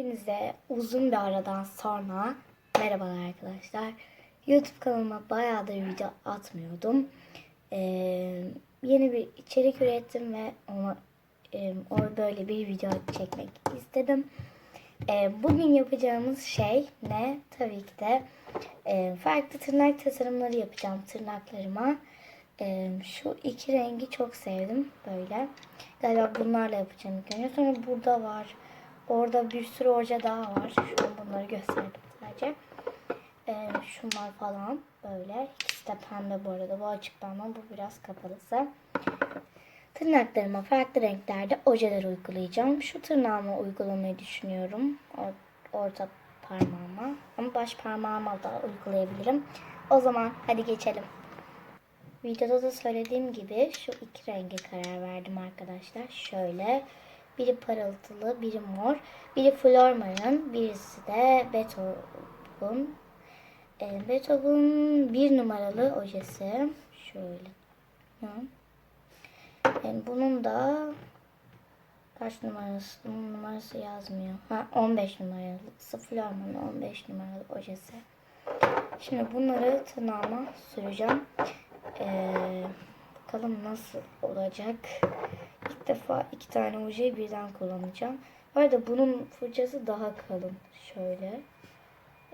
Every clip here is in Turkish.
Hepinize uzun bir aradan sonra merhabalar arkadaşlar. YouTube kanalıma bayağıdır video atmıyordum. Ee, yeni bir içerik ürettim ve ona e, o böyle bir video çekmek istedim. Ee, bugün yapacağımız şey ne? Tabii ki de e, farklı tırnak tasarımları yapacağım tırnaklarıma. Ee, şu iki rengi çok sevdim böyle. Galiba bunlarla yapacağım ilk. Sonra burada var. Orada bir sürü oje daha var. Şu an bunları gösterdim sadece. Ee, şunlar falan böyle. İkisi de pembe bu arada. Bu açık pembe. Bu biraz kapalısı. Tırnaklarıma farklı renklerde ojeler uygulayacağım. Şu tırnağıma uygulamayı düşünüyorum. Or- orta parmağıma. Ama baş parmağıma da uygulayabilirim. O zaman hadi geçelim. Videoda da söylediğim gibi şu iki renge karar verdim arkadaşlar. Şöyle biri parıltılı, biri mor, biri flormarın, birisi de Beethoven. E, Beethoven bir numaralı ojesi. Şöyle. Hı. E, bunun da kaç numarası? Bunun numarası yazmıyor. Ha 15 numaralı. Flormar'ın 15 numaralı ojesi. Şimdi bunları tırnağıma süreceğim. Ee, bakalım nasıl olacak. Defa iki tane ojeyi birden kullanacağım. Bu arada bunun fırçası daha kalın. Şöyle.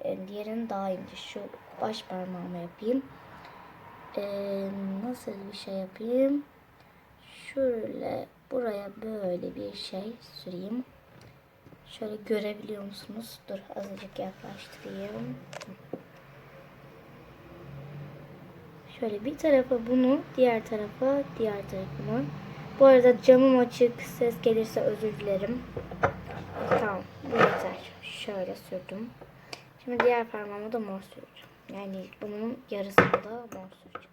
Ee, diğerinin daha ince. Şu baş parmağıma yapayım. Ee, nasıl bir şey yapayım? Şöyle buraya böyle bir şey süreyim. Şöyle görebiliyor musunuz? Dur azıcık yaklaştırayım. Şöyle bir tarafa bunu, diğer tarafa diğer tarafını. Bu arada camım açık, ses gelirse özür dilerim. Tamam, bu yeter. Şöyle sürdüm. Şimdi diğer parmağıma da mor süreceğim. Yani bunun yarısını da mor süreceğim.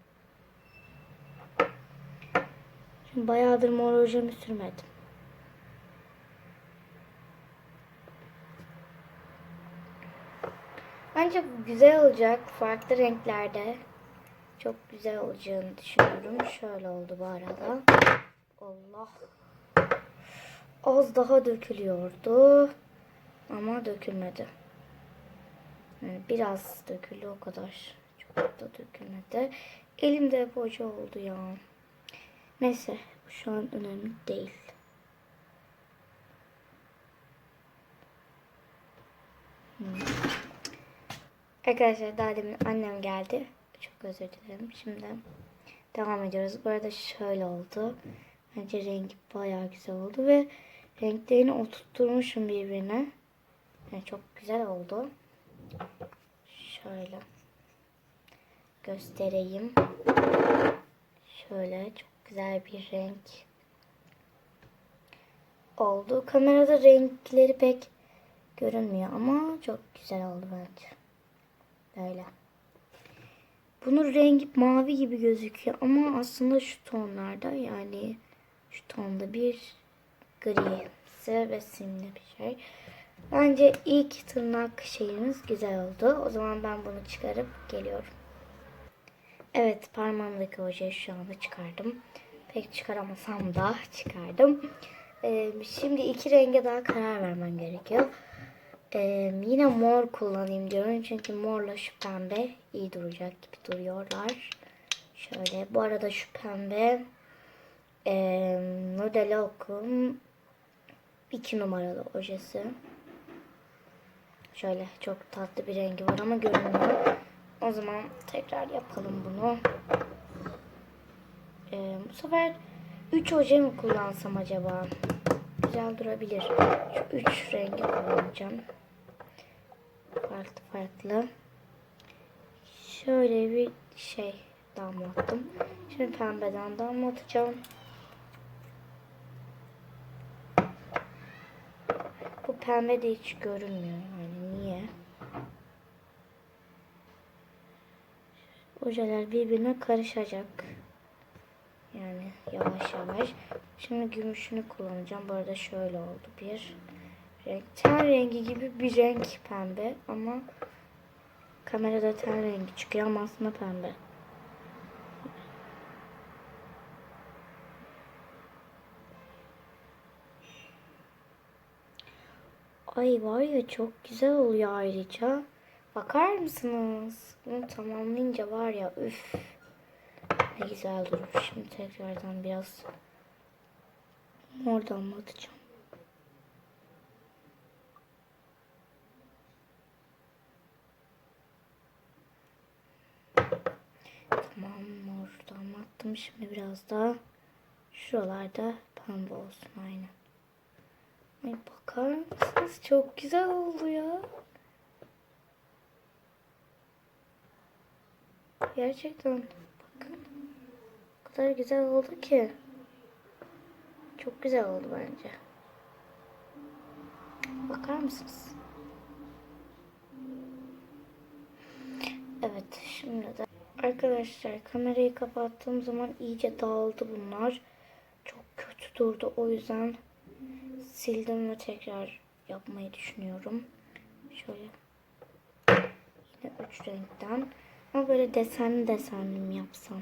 Şimdi bayağıdır mor ojemi sürmedim. Bence güzel olacak. Farklı renklerde. Çok güzel olacağını düşünüyorum. Şöyle oldu bu arada. Allah. Az daha dökülüyordu. Ama dökülmedi. Yani biraz döküldü o kadar. Çok da dökülmedi. Elimde hoca oldu ya. Neyse şu an önemli değil. Hmm. Arkadaşlar daha demin annem geldi. Çok özür dilerim. Şimdi devam ediyoruz. Bu arada şöyle oldu. Bence rengi bayağı güzel oldu ve renklerini oturtturmuşum birbirine. Yani çok güzel oldu. Şöyle göstereyim. Şöyle çok güzel bir renk oldu. Kamerada renkleri pek görünmüyor ama çok güzel oldu bence. Böyle. Bunun rengi mavi gibi gözüküyor ama aslında şu tonlarda yani şu tonda bir gri ve simli bir şey. Bence ilk tırnak şeyimiz güzel oldu. O zaman ben bunu çıkarıp geliyorum. Evet parmağımdaki ojeyi şu anda çıkardım. Pek çıkaramasam da çıkardım. Ee, şimdi iki renge daha karar vermem gerekiyor. Ee, yine mor kullanayım diyorum. Çünkü morla şu pembe iyi duracak gibi duruyorlar. Şöyle. Bu arada şu pembe e, Nodella Okum 2 numaralı ojesi. Şöyle çok tatlı bir rengi var ama görünmüyor. O zaman tekrar yapalım bunu. Ee, bu sefer 3 oje mi kullansam acaba? Güzel durabilir. Şu 3 rengi kullanacağım farklı farklı. Şöyle bir şey damlattım. Şimdi pembeden damlatacağım. Bu pembe de hiç görünmüyor yani niye? Ojeler birbirine karışacak. Yani yavaş yavaş. Şimdi gümüşünü kullanacağım. Bu arada şöyle oldu bir renk. Ten rengi gibi bir renk pembe ama kamerada ten rengi çıkıyor ama aslında pembe. Ay var ya çok güzel oluyor ayrıca. Bakar mısınız? Bunu tamamlayınca var ya üf. Ne güzel durur. Şimdi tekrardan biraz mor damlatacağım. Tamam mor damlattım. Şimdi biraz daha şuralarda pembe olsun aynen. Ay bakar mısınız? Çok güzel oldu ya. Gerçekten bakın. O kadar güzel oldu ki. Çok güzel oldu bence. Bakar mısınız? Evet şimdi de arkadaşlar kamerayı kapattığım zaman iyice dağıldı bunlar. Çok kötü durdu o yüzden sildim ve tekrar yapmayı düşünüyorum. Şöyle yine üç renkten ama böyle desenli desenli mi yapsam?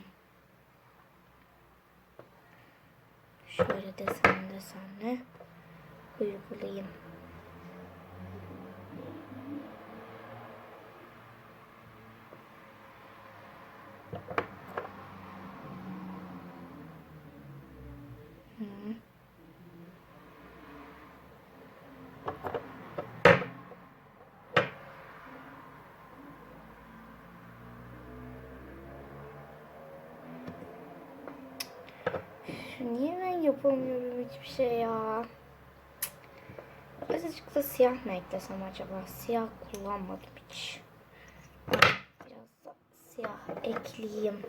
Şöyle desenli desenli uygulayayım. Hı. Niye ben yapamıyorum hiçbir şey ya? Cık. Azıcık da siyah mı eklesem acaba? Siyah kullanmadım hiç. Biraz da siyah ekleyeyim.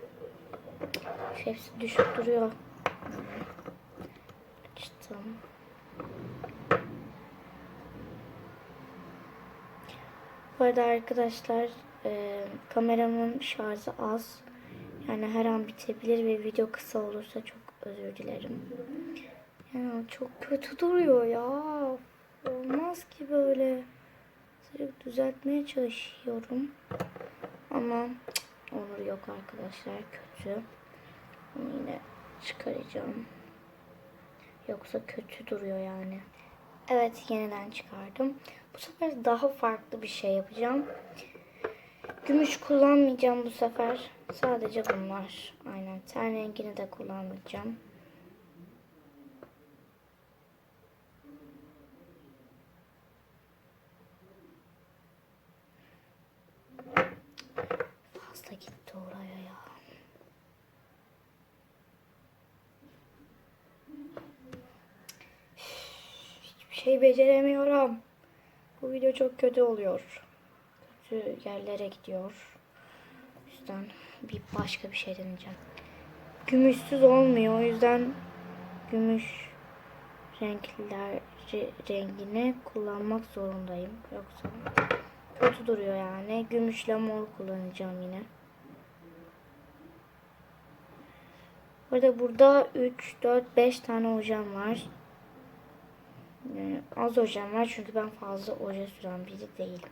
Şu hepsi düşüp duruyor. Açtım. Bu arada arkadaşlar e, kameramın şarjı az. Yani her an bitebilir ve video kısa olursa çok özür dilerim. Yani çok kötü duruyor ya. Olmaz ki böyle. Sürekli düzeltmeye çalışıyorum. Ama cık, olur yok arkadaşlar kötü. Bunu yine çıkaracağım. Yoksa kötü duruyor yani. Evet yeniden çıkardım. Bu sefer daha farklı bir şey yapacağım. Gümüş kullanmayacağım bu sefer. Sadece bunlar. Aynen. Ten rengini de kullanmayacağım. Fazla gitti oraya ya. Hiçbir şey beceremiyorum. Bu video çok kötü oluyor. Kötü yerlere gidiyor. Yüzden bir başka bir şey deneyeceğim. Gümüşsüz olmuyor. O yüzden gümüş renkler re- rengini kullanmak zorundayım. Yoksa kötü duruyor yani. Gümüşle mor kullanacağım yine. Burada burada 3, 4, 5 tane ojem var. Yani az ojem var çünkü ben fazla oje süren biri değilim.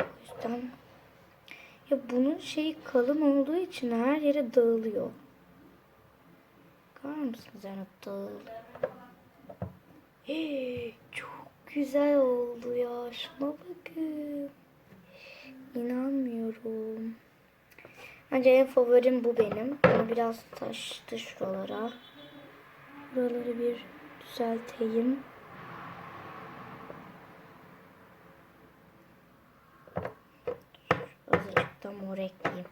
O yüzden ya bunun şeyi kalın olduğu için her yere dağılıyor. Bakar mısınız yani dağılıyor. Hey, çok güzel oldu ya. Şuna bakın. İnanmıyorum. Bence en favorim bu benim. Bunu biraz taştı şuralara. Buraları bir düzelteyim. Azıcık da mor ekleyeyim.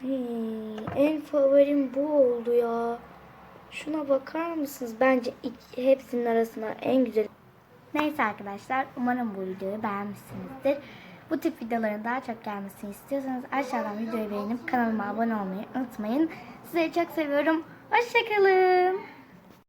Hey, en favorim bu oldu ya. Şuna bakar mısınız? Bence iki, hepsinin arasında en güzel. Neyse arkadaşlar umarım bu videoyu beğenmişsinizdir. Bu tip videoların daha çok gelmesini istiyorsanız aşağıdan videoyu beğenip kanalıma abone olmayı unutmayın. Sizleri çok seviyorum. Hoşçakalın.